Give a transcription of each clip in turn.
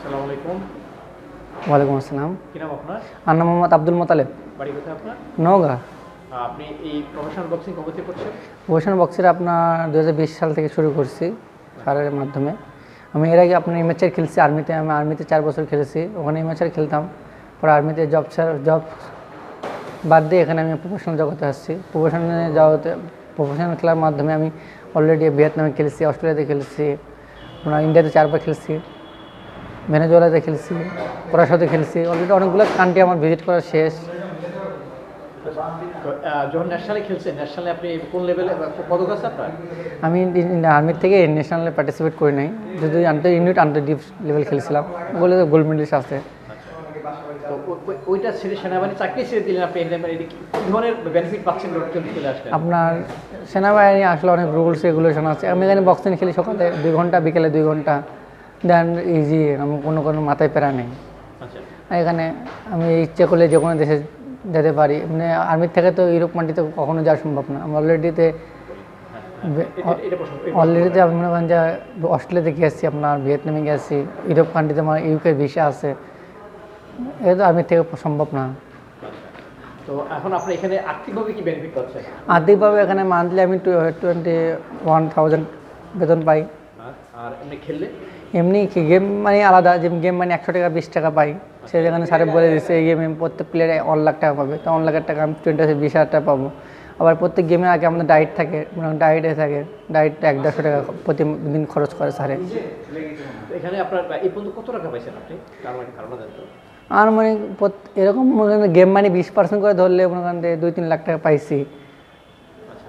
আসসালামু আলাইকুম। ওয়ালাইকুম আসসালাম। কি নাম আপনার? আর নাম মোহাম্মদ আব্দুল মোতালেব। বাড়ি কোথায় আপনার? নওগাঁ। আপনি এই প্রফেশনাল বক্সিং কবে থেকে করছেন? ভূষণ বক্সের আপনার দু হাজার বিশ সাল থেকে শুরু করছি সারের মাধ্যমে। আমি এর আগে আপনার ইমেচার খেলছি আর্মিতে আমি আর্মিতে চার বছর খেলেছি। ওখানে ইমেচার খেলতাম পরে আর্মিতে জব জব বাদ দিয়ে এখানে আমি প্রফেশনাল জগতে আসছি। প্রফেশনাল জগতে প্রফেশনাল খেলার মাধ্যমে আমি অলরেডি ভিয়েতনামে খেলেছি অস্ট্রেলিয়াতে খেলেছি আপনার ইন্ডিয়াতে চারবার খেলছি। ভেনেজুয়েলাতে খেলছি পড়াশোনাতে খেলছি অলরেডি অনেকগুলো কান্ট্রি আমার ভিজিট করা শেষ। তো যখন ন্যাশনালে খেলছেন ন্যাশনালে আপনি কোন লেভেলে পদক আছে আপনার? আমি আর্মির থেকে ন্যাশনালে পার্টিসিপেট করি নাই। যদি inter unit inter deep level খেলেছিলাম ওগুলো গোল্ড মেডেলিস্ট আছে। তো ওইটা ছেড়ে সেনাবাহিনী চাকরি ছেড়ে দিলেন আপনি এখানে মানে কি ধরনের বেনিফিট পাচ্ছেন লোকজন চলে আসলেন আপনার সেনাবাহিনী আসলে অনেক রুলস রেগুলেশন আছে। আমি এখানে বক্সিং খেলি সকালে দুই ঘণ্টা বিকেলে দুই ঘণ্টা। দেন ইজি আমি কোনো কোনো মাথায় পেরা নেই। আচ্ছা। এখানে আমি ইচ্ছে করলে যে কোনো দেশে যেতে পারি। মানে আর্মির থেকে তো ইউরোপ মাটিতে কখনো যাওয়া সম্ভব না। আমি অলরেডিতে এটা প্রশ্ন এই- অলরেডিতে আমি মনে করেন যে অস্ট্রেলিয়াতে গেছি আপনার ভিয়েতনামে গেছি ইউরোপ কান্ট্রিতে আমার ইউকে ভিসা আছে। এটা তো আর্মির থেকে সম্ভব না। তো এখন আপনি এখানে আর্থিকভাবে কি বেনিফিট পাচ্ছেন আর্থিকভাবে এখানে মান্থলি আমি টোয়েন্টি ওয়ান থাউজেন্ড বেতন পাই। আর- আর এমনি খেললে? এমনি কি গেম মানে আলাদা যে গেম মানে একশো টাকা বিশ টাকা পাই। সে যেখানে স্যারে বলে দিচ্ছে এই গেমে প্রত্যেক প্লেয়ারে ওয়ান লাখ টাকা পাবে। তো অন লাখের টাকা আমি টোয়েন্টি বিশ হাজার টাকা পাবো। আবার প্রত্যেক গেমের আগে আমাদের ডায়েট থাকে ডায়েটে থাকে ডায়েট এক দেড়শো টাকা প্রতিদিন খরচ করে স্যারে এখানে আপনার এই পর্যন্ত কত টাকা পাইছেন আপনি? মানে আর মানে এরকম মনে গেম মানে বিশ পার্সেন্ট করে ধরলে মনে করেন দুই তিন লাখ টাকা পাইছি। আচ্ছা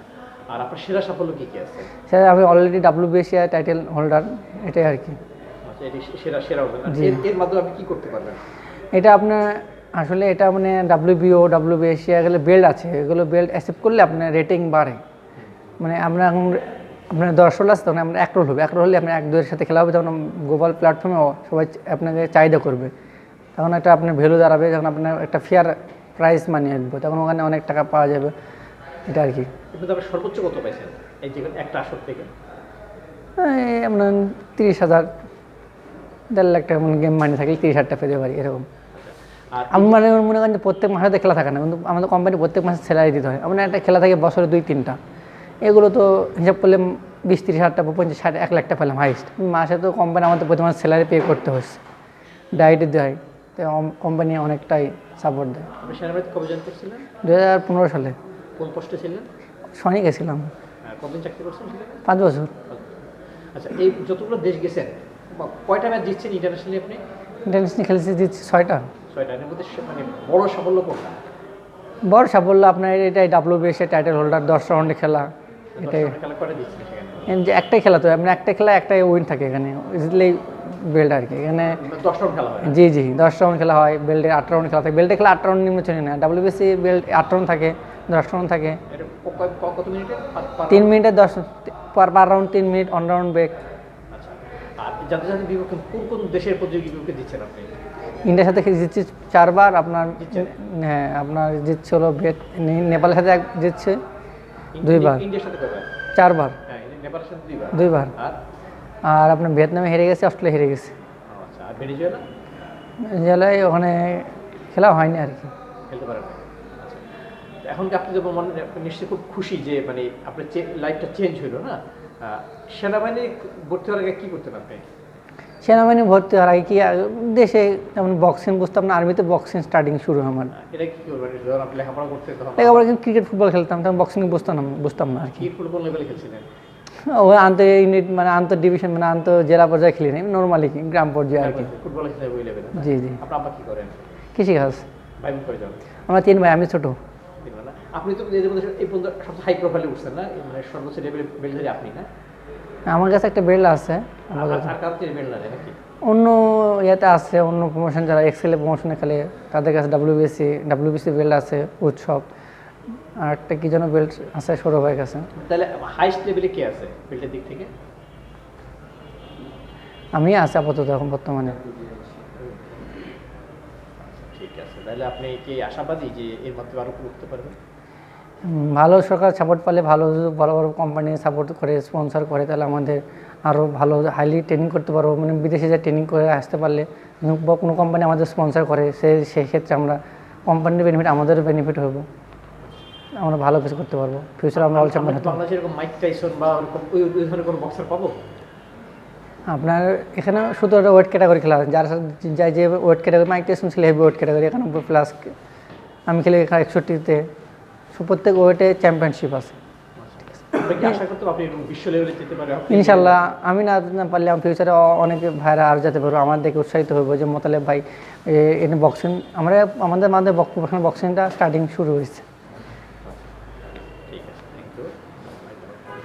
আর আপনার সেরা সাফল্য কি কি আছে? সেটা আমি already W BACI title holder এটাই আর কি। সেরা সেরা হবে এর মাধ্যমে আপনি কি করতে পারবেন? এটা আপনার আসলে এটা মানে ডাব্লিউবিও ডাব্লিউবিএসসি এগুলো বেল্ট আছে। এগুলো বেল্ট অ্যাকসেপ্ট করলে আপনার রেটিং বাড়ে। মানে আমরা এখন আপনার দশ রোল আছে তখন আমরা এক রোল হবে। এক রোল হলে আপনার এক দুয়ের সাথে খেলা হবে তখন গ্লোবাল প্ল্যাটফর্মে সবাই আপনাকে চাহিদা করবে। তখন একটা আপনার ভ্যালু দাঁড়াবে যখন আপনার একটা ফেয়ার প্রাইস মানিয়ে আসবে তখন ওখানে অনেক টাকা পাওয়া যাবে। এটা আর কি। সর্বোচ্চ কত পাইছেন? এই যে একটা আসর থেকে। এই আপনার তিরিশ হাজার। দেড় লাখ টাকা মানে গেম মানি থাকলে তিরিশ হাজার টাকা পেতে পারি এরকম। আমি মানে মনে করেন যে প্রত্যেক মাসে তো খেলা থাকে না কিন্তু আমাদের কোম্পানি প্রত্যেক মাসে স্যালারি দিতে হয়। আমার একটা খেলা থাকে বছরে দুই তিনটা। এগুলো তো হিসাব করলে বিশ তিরিশ হাজার টাকা পঞ্চাশ ষাট এক লাখ টাকা পেলাম হাইস্ট মাসে তো কোম্পানি আমাদের প্রতি মাসে স্যালারি পে করতে হচ্ছে। ডায়েটে দেয় তো কোম্পানি অনেকটাই সাপোর্ট দেয়। দু হাজার পনেরো সালে। কোন পোস্টে ছিলেন? সনি গেছিলাম। সেখানে? পাঁচ বছর। আচ্ছা এই যতগুলো দেশ গেছেন কয়টা ম্যাচ জিতছেন ইন্টারন্যাশনালি আপনি? ইন্টারন্যাশনাল খেলেছি দিচ্ছি ছয়টা। ছয়টা। এর মধ্যে মানে বড় সাফল্য কোনটা? বড় সাফল্য আপনার এটাই ডাব্লিউ বিএসএ টাইটেল হোল্ডার দশ রাউন্ডে খেলা। এটাই। যে একটাই খেলা তো আপনার একটা খেলা একটাই উইন থাকে এখানে। ইজিলি বেল্ট আর কি। এখানে দশ রাউন্ড খেলা হয়। জি জি দশ রাউন্ড খেলা হয় বেল্টে আট রাউন্ড খেলা থাকে। বেল্টে খেলা আট রাউন্ড নিম্ন চলে না ডাব্লিউবিসি বেল্ট আট রাউন্ড থাকে দশ রাউন্ড থাকে। তিন মিনিটে দশ পার পার রাউন্ড তিন মিনিট অন রাউন্ড ব্রেক যাদের বিপক্ষে কোন কোন দেশের প্রতিযোগী বিপক্ষে দিচ্ছেন আপনি? ইন্ডিয়ার সাথে জিতছি চারবার আপনার হ্যাঁ আপনার জিতছে হলো ভেট নেপালের সাথে এক জিতছে দুইবার। ইন্ডিয়ার সাথে চারবার। হ্যাঁ নেপালের সাথে দুইবার। দুইবার। আর? আপনার ভিয়েতনামে হেরে গেছে অস্ট্রেলিয়া হেরে গেছে। আচ্ছা জেলায় ওখানে খেলা হয়নি আর কি। খেলতে পারেন আচ্ছা। এখন আপনি যখন মনে নিশ্চয়ই খুব খুশি যে মানে আপনার লাইফটা চেঞ্জ হলো না? সেনাবাহিনী ভর্তি হওয়ার আগে কি করতেন আপনি সেনাবাহিনী ভর্তি হওয়ার আগে কি দেশে যেমন বক্সিং বুঝতাম না আর্মিতে বক্সিং স্টার্টিং শুরু হয় আমার। কি লেখাপড়া করতে কিন্তু ক্রিকেট ফুটবল খেলতাম তখন বক্সিং বুঝতাম না বুঝতাম না আর কি। কি ফুটবল লেভেলে খেলছিলেন? ও আন্তর ইউনিট মানে আন্তর ডিভিশন মানে আন্তর জেলা পর্যায়ে খেলি নাই নর্মালি গ্রাম পর্যায়ে আর কি। ফুটবল খেলে জি জি। আপনার কি করেন? কৃষিকাজ। ভাই বোন করে যান আমরা তিন ভাই আমি ছোটো। আপনি তো এই পর্যন্ত সবচেয়ে হাই প্রোফাইলে উঠছেন না মানে সর্বোচ্চ লেভেলে বেলধারী আপনি না? আমার কাছে একটা বেল্ট আছে নাকি? অন্য ইয়েতে আছে অন্য প্রমোশন যারা এক্সেলে প্রমোশনে খেলে তাদের কাছে ডাব্লিউবিসি ডাব্লিউবিসি বেল্ট আছে উৎসব। আর একটা কি যেন বেল্ট আছে সৌরভের কাছে। তাহলে হাইস্ট লেভেলে কে আছে বেল্টের দিক থেকে? আমি আছি আপাতত এখন বর্তমানে। ঠিক আছে তাহলে আপনি কি আশাবাদী যে এর মাধ্যমে আরও উঠতে পারবেন? ভালো সরকার সাপোর্ট পেলে ভালো যদি বড় বড় কোম্পানি সাপোর্ট করে স্পন্সর করে তাহলে আমাদের আরও ভালো হাইলি ট্রেনিং করতে পারব। মানে বিদেশে যে ট্রেনিং করে আসতে পারলে বা কোনো কোম্পানি আমাদের স্পন্সর করে সে সেই ক্ষেত্রে আমরা কোম্পানির বেনিফিট আমাদেরও বেনিফিট হব আমরা ভালো কিছু করতে পারব। ফিউচার আমরা অল চ্যাম্পিয়ন হতে পারব বাংলাদেশে এরকম মাইক টাইসন বা ওই ওই ধরনের কোনো বক্সার পাবো? আপনার এখানে শুধু একটা ওয়েট ক্যাটাগরি খেলা যার যাই যে ওয়েট ক্যাটাগরি মাইক টেস্ট ছিল হেভি ওয়েট ক্যাটাগরি একানব্বই প্লাস আমি খেলি এখানে একষট্টিতে। সো প্রত্যেক ওয়েটে চ্যাম্পিয়নশিপ আছে। ইনশাল্লাহ আমি না পারলে আমি ফিউচারে অনেকে ভাইরা আর যেতে পারব আমার দেখে উৎসাহিত হইব যে মোতালেব ভাই এনে বক্সিং আমরা আমাদের মাধ্যমে বক্সিংটা স্টার্টিং শুরু হয়েছে।